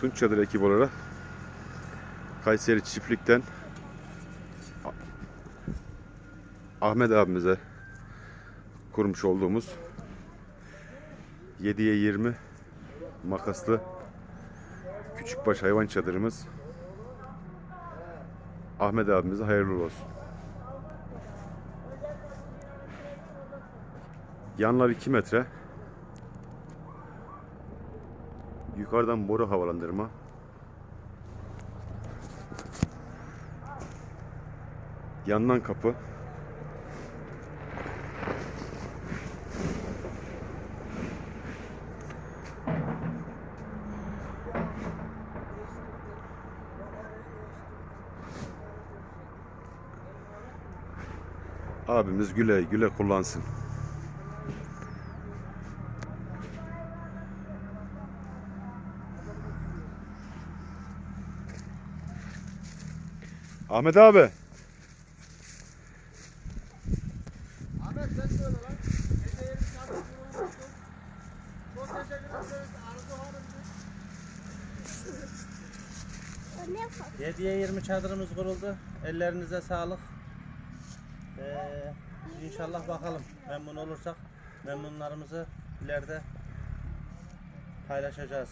Tunç Çadır ekibi olarak Kayseri Çiftlik'ten Ahmet abimize kurmuş olduğumuz 7'ye 20 makaslı küçükbaş hayvan çadırımız Ahmet abimize hayırlı olsun. Yanlar 2 metre. Yukarıdan boru havalandırma. Yandan kapı. Abimiz güle güle kullansın. Ahmet abi. Ahmet sen söyle lan. Gece yerim çarptı kurulmuştu. Çok teşekkür ederiz. Arzu Hanımcığım. 7'ye 20 çadırımız kuruldu. Ellerinize sağlık. Ee, inşallah bakalım memnun olursak memnunlarımızı ileride paylaşacağız.